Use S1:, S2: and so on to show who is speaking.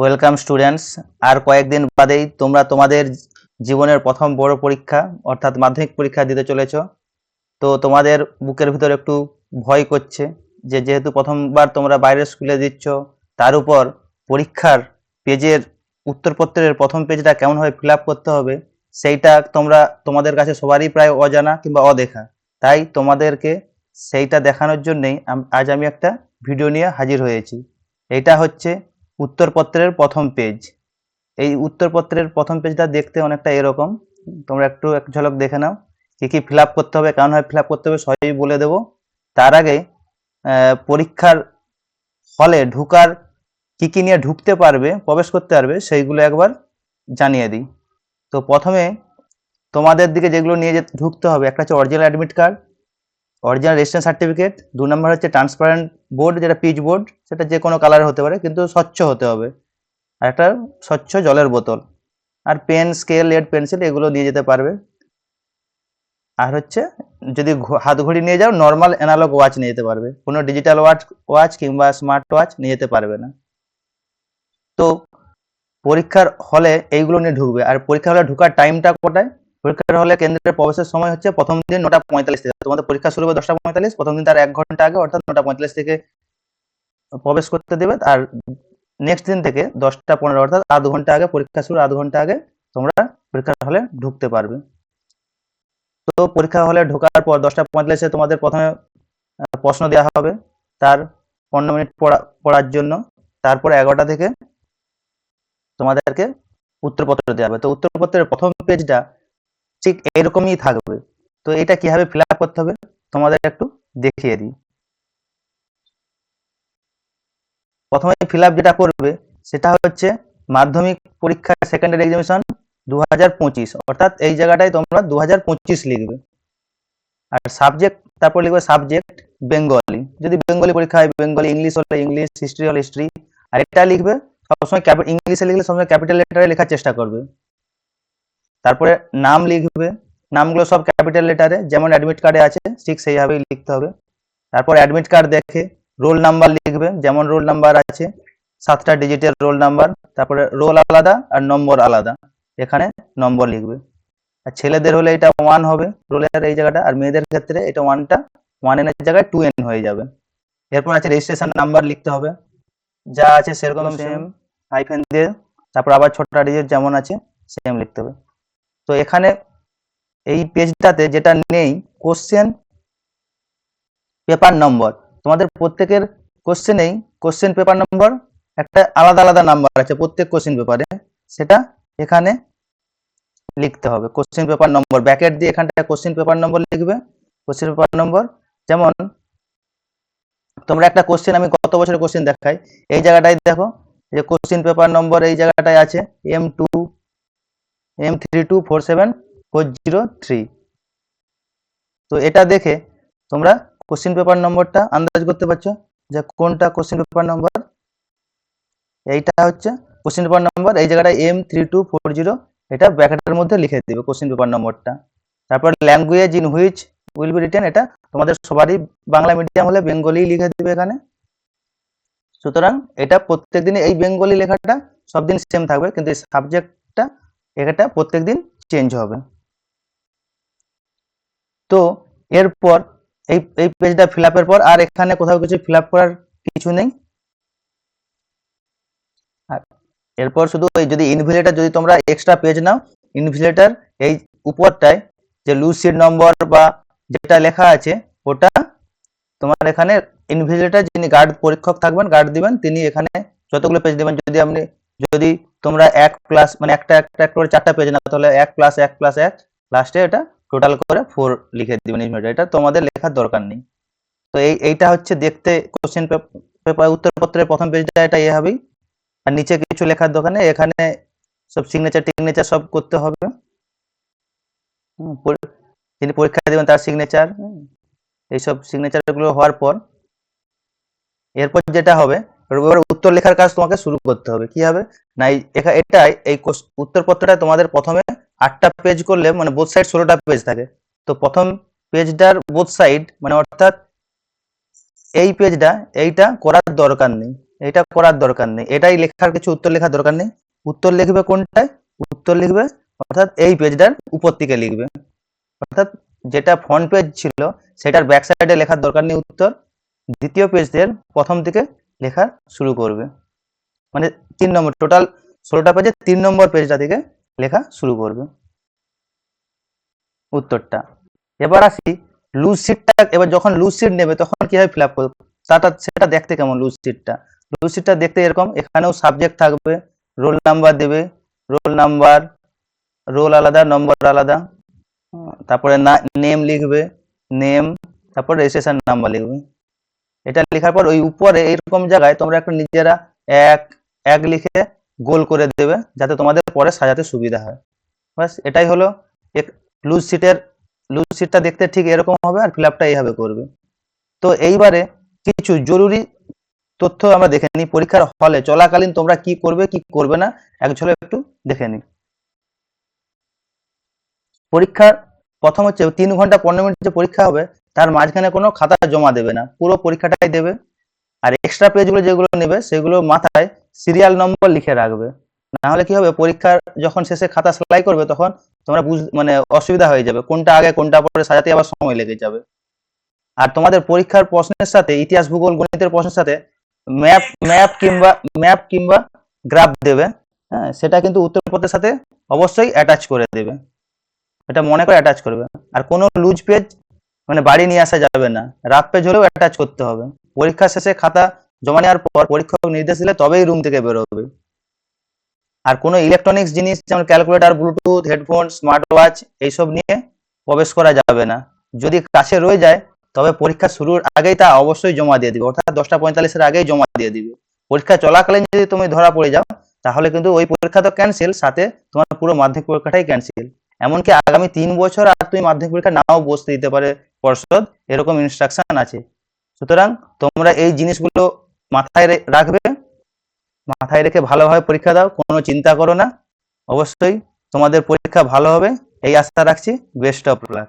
S1: Welcome students are কয়েকদিন বাদেই তোমরা তোমাদের জীবনের প্রথম বড় পরীক্ষা, অর্থাৎ মাধ্যমিক পরীক্ষা দিতে চলেছ। তো তোমাদের বুকের ভিতর একটু ভয় করছে যে, যেহেতু প্রথমবার তোমরা বাইরের স্কুলে দিচ্ছ, তার উপর পরীক্ষার পেজের উত্তরপত্রের প্রথম পেজটা কেমনভাবে ফিল আপ করতে হবে, সেইটা তোমরা, তোমাদের কাছে সবারই প্রায় অজানা কিংবা অদেখা। তাই তোমাদেরকে সেইটা দেখানোর জন্যেই আজ আমি একটা ভিডিও নিয়ে হাজির হয়েছি। এটা হচ্ছে উত্তরপত্রের প্রথম পেজ এই উত্তরপত্রের প্রথম পেজটা দেখতে অনেকটা এরকম। তোমরা একটু এক ঝলক দেখে নাও, কি কি ফিল করতে হবে কেমনভাবে ফিল আপ করতে হবে, সবই বলে দেবো। তার আগে পরীক্ষার হলে ঢুকার কি কি নিয়ে ঢুকতে পারবে, প্রবেশ করতে পারবে, সেইগুলো একবার জানিয়ে দিই। তো প্রথমে তোমাদের দিকে যেগুলো নিয়ে ঢুকতে হবে, একটা হচ্ছে original admit card original registration certificate দু নম্বর হচ্ছে ট্রান্সপারেন্ট বোর্ড যেটা পিচ বোর্ড সেটা যে কোনো কালারের হতে পারে, কিন্তু স্বচ্ছ হতে হবে। আর একটা স্বচ্ছ জলের বোতল। আর পেন স্কেল লেড পেন্সিল এগুলো নিয়ে যেতে পারবে। আর হচ্ছে, যদি হাত ঘড়ি নিয়ে যাও নর্মাল অ্যানালগ ওয়াচ নিয়ে যেতে পারবে। কোনো ডিজিটাল ওয়াচ ওয়াচ কিংবা স্মার্ট ওয়াচ নিয়ে যেতে পারবে না। তো পরীক্ষার হলে এইগুলো নিয়ে ঢুকবে। আর পরীক্ষার হলে ঢোকার টাইমটা কোটায় পরীক্ষার হলে কেন্দ্রের প্রবেশের সময় হচ্ছে প্রথম দিন নটা পঁয়তাল্লিশ থেকে। তোমাদের পরীক্ষা শুরু হবে দশটা পঁয়তাল্লিশ, প্রথম দিন তার এক ঘণ্টা আগে, অর্থাৎ নটা পঁয়তাল্লিশ থেকে প্রবেশ করতে দেবে। আর নেক্সট দিন থেকে দশটা পনেরো, অর্থাৎ আধ ঘণ্টা আগে পরীক্ষা শুরু, আধ ঘণ্টা আগে তোমরা পরীক্ষার হলে ঢুকতে পারবে। তো পরীক্ষা হলে ঢোকার পর দশটা পঁয়তাল্লিশে তোমাদের প্রথমে প্রশ্ন দেওয়া হবে তার পনেরো মিনিট পড়া, পড়ার জন্য। তারপরে এগারোটা থেকে তোমাদেরকে উত্তরপত্র দেওয়া হবে। তো উত্তরপত্রের প্রথম পেজটা ঠিক এরকমই থাকবে। তো এটা কীভাবে ফিল করতে হবে? তোমাদের একটু দেখিয়ে দিই। প্রথমে ফিল যেটা করবে, সেটা হচ্ছে মাধ্যমিক পরীক্ষা সেকেন্ডারি এক্সামিনেশন দু অর্থাৎ এই জায়গাটায় তোমরা দু হাজার পঁচিশ লিখবে। আর সাবজেক্ট তারপর লিখবে সাবজেক্ট বেঙ্গলি যদি বেঙ্গলি পরীক্ষা হয় বেঙ্গলি ইংলিশ হলে ইংলিশ হিস্ট্রি হলে হিস্ট্রি আর এটা লিখবে সবসময় ইংলিশে লিখলে সবসময় ক্যাপিটাল লেটারে লেখার চেষ্টা করবে। তারপরে নাম লিখবে। নামগুলো সব ক্যাপিটাল লেটারে যেমন অ্যাডমিট কার্ডে আছে ঠিক সেইভাবেই লিখতে হবে। তারপর অ্যাডমিট কার্ড দেখে রোল নাম্বার লিখবে যেমন রোল নাম্বার আছে সাতটা ডিজিটের রোল নাম্বার তারপরে রোল আলাদা আর নম্বর আলাদা এখানে নম্বর লিখবে। আর ছেলেদের হলে এটা ওয়ান হবে রোলের এই জায়গাটা আর মেয়েদের ক্ষেত্রে এটা ওয়ানটা ওয়ানের জায়গায় টু এন হয়ে যাবে। এরপর আছে রেজিস্ট্রেশন নাম্বার লিখতে হবে। যা আছে সেরকম সেম হাইফেন দিয়ে তারপর আবার ছোটটা ডিজিট যেমন আছে সেম লিখতে হবে। তো এখানে এই পেজটাতে যেটা নেই কোশ্চেন পেপার নম্বর তোমাদের প্রত্যেকের কোশ্চেনেই কোশ্চেন পেপার নম্বর একটা আলাদা আলাদা নাম্বার আছে প্রত্যেক কোশ্চেন পেপারে সেটা এখানে লিখতে হবে কোশ্চেন পেপার নম্বর ব্যাকেট দিয়ে এখানটায় কোশ্চেন পেপার নম্বর লিখবে কোশ্চেন পেপার নম্বর যেমন, তোমরা একটা কোশ্চেন আমি গত বছরের কোশ্চেন দেখাই। এই জায়গাটায় দেখো যে কোশ্চেন পেপার নম্বর এই জায়গাটায় আছে M two M three two four seven four zero three তো এটা দেখে তোমরা কোশ্চেন পেপার নম্বরটা আন্দাজ করতে পারছ যে কোনটা কোশ্চেন পেপার নম্বর? এইটা হচ্ছে কোশ্চেন পেপার নম্বর, এই জায়গাটায় M three two four zero এটা ব্র্যাকেটের মধ্যে লিখে দেবে কোশ্চেন পেপার নম্বরটা। তারপর language in which will be written এটা তোমাদের সবারই বাংলা মিডিয়াম হলে বেঙ্গলি লিখে দেবে এখানে। সুতরাং এটা প্রত্যেকদিন এই বেঙ্গলি লেখাটা সব দিন সেম থাকবে, কিন্তু এই সাবজেক্টটা এটা প্রত্যেকদিন চেঞ্জ হবে। তো এরপর এই এই পেজটা ফিল আপের পর আর এখানে কোথাও কিছু ফিল আপ করার কিছু নেই। আর এরপর শুধু এই যদি ইনভিলেটার যদি তোমরা এক্সট্রা পেজ নাও ইনভিলেটার এই উপরটায় যে লুসিড নম্বর বা যেটা লেখা আছে, ওটা তোমার এখানে ইনভিজিলেটর যিনি গার্ড পরীক্ষক থাকবেন গার্ড দিবেন, তিনি এখানে যতগুলো পেজ দেবেন, যদি আপনি, যদি তোমরা এক প্লাস মানে একটা একটা করে চারটা পেজ নাও তাহলে এক প্লাস এক প্লাস এক লাস্টে এটা টোটাল করে ফোর লিখে দিবেন এটা তোমাদের লেখার দরকার নেই। তো এই, এইটা হচ্ছে দেখতে কোশ্চেন পেপার উত্তরপত্রের প্রথম পেজটা এটা এ হবেই। আর নিচে কিছু লেখার দোকানে এখানে সব সিগনেচার টিগনেচার সব করতে হবে। যিনি পরীক্ষা দেবেন তার সিগনেচার এইসব সিগনেচারগুলো হওয়ার পর, এরপর যেটা হবে উত্তর লেখার কাজ তোমাকে শুরু করতে হবে। কি হবে? না এটাই, এই উত্তরপত্রটা তোমাদের প্রথমে আটটা পেজ করলে মানে বোথ সাইড ষোলোটা পেজ থাকে। তো প্রথম পেজটার বোথ সাইড মানে অর্থাৎ এই পেজটা এইটা করার দরকার নেই। এটা করার দরকার নেই। এটাই লেখার কিছু উত্তর লেখার দরকার নেই। উত্তর লিখবে কোনটায়? উত্তর লিখবে, অর্থাৎ এই পেজটার উপর থেকে লিখবে। অর্থাৎ যেটা ফ্রন্ট পেজ ছিল, সেটার ব্যাক সাইডে লেখার দরকার নেই উত্তর। দ্বিতীয় পেজের প্রথম থেকে লেখা শুরু করবে। মানে তিন নম্বর টোটাল ষোলোটা পেজে তিন নম্বর পেজটা থেকে লেখা শুরু করবে। উত্তরটা। এবার আসি লুজ শিটটা এবার যখন লুজ শিট নেবে তখন কীভাবে ফিল আপ করবে? সেটা সেটা দেখতে কেমন লুজ শিটটা লুজ শিটটা দেখতে এরকম, এখানেও সাবজেক্ট থাকবে রোল নাম্বার দেবে রোল নাম্বার রোল আলাদা নম্বর আলাদা। তারপরে নেম লিখবে নেম তারপর রেজিস্ট্রেশন নাম্বার লিখবে। এটা লেখার পর ওই উপরে এরকম জায়গায় তোমরা একটু নিজেরা এক এক লিখে গোল করে দেবে যাতে তোমাদের পরে সাজাতে সুবিধা হয়। বাস এটাই হলো এক লুজ সিটের লুজ সিটটা দেখতে ঠিক এরকম হবে আর ফিল আপটা এইভাবে করবে। তো এইবারে কিছু জরুরি তথ্য আমরা দেখে নিই। পরীক্ষার হলে চলাকালীন তোমরা কি করবে কি করবে না এক ঝলক একটু দেখে নিই। পরীক্ষার প্রথম হচ্ছে তিন ঘণ্টা পনেরো মিনিট যে পরীক্ষা হবে তার মাঝখানে কোনো খাতা জমা দেবে না, পুরো পরীক্ষাটাই দেবে। আর এক্সট্রা পেজগুলো যেগুলো নেবে, সেগুলো মাথায় সিরিয়াল নম্বর লিখে রাখবে। না হলে কি হবে, পরীক্ষার যখন শেষে খাতা সেলাই করবে তখন তোমরা বুঝ মানে অসুবিধা হয়ে যাবে, কোনটা আগে, কোনটা পরে সাজাতে আবার সময় লেগে যাবে। আর তোমাদের পরীক্ষার প্রশ্নের সাথে, ইতিহাস, ভূগোল, গণিতের প্রশ্নের সাথে ম্যাপ ম্যাপ কিংবা ম্যাপ কিংবা গ্রাফ দেবে হ্যাঁ? সেটা কিন্তু উত্তরপত্রের সাথে অবশ্যই অ্যাটাচ করে দেবে। এটা মনে করে অ্যাটাচ করবে। আর কোনো লুজ পেজ মানে বাড়ি নিয়ে আসা যাবে না। রাফ পেজ হলেও অ্যাটাচ করতে হবে। পরীক্ষা শেষে খাতা জমা নেওয়ার পর পরীক্ষক নির্দেশ দিলে তবেই রুম থেকে বেরোবে। আর কোনো ইলেকট্রনিক্স জিনিস, যেমন calculator Bluetooth headphone smart watch এইসব নিয়ে প্রবেশ করা যাবে না। যদি কাছে রয়ে যায়, তবে পরীক্ষা শুরুর আগেই তা অবশ্যই জমা দিয়ে দিবে। অর্থাৎ দশটা পঁয়তাল্লিশের আগেই জমা দিয়ে দিবে। পরীক্ষা চলাকালীন যদি তুমি ধরা পড়ে যাও, তাহলে কিন্তু ওই পরীক্ষা তো ক্যান্সেল সাথে তোমার পুরো মাধ্যমিক পরীক্ষাটাই ক্যান্সেল এমনকি আগামী তিন বছর আর তুমি মাধ্যমিক পরীক্ষা নাও বসতে দিতে পারে। পর্ষদ, এরকম ইনস্ট্রাকশন আছে। সুতরাং তোমরা এই জিনিসগুলো মাথায় রাখবে, মাথায় রেখে ভালোভাবে পরীক্ষা দাও, কোনো চিন্তা করো না। অবশ্যই তোমাদের পরীক্ষা ভালো হবে, এই আশা রাখছি বেস্ট অফ লাক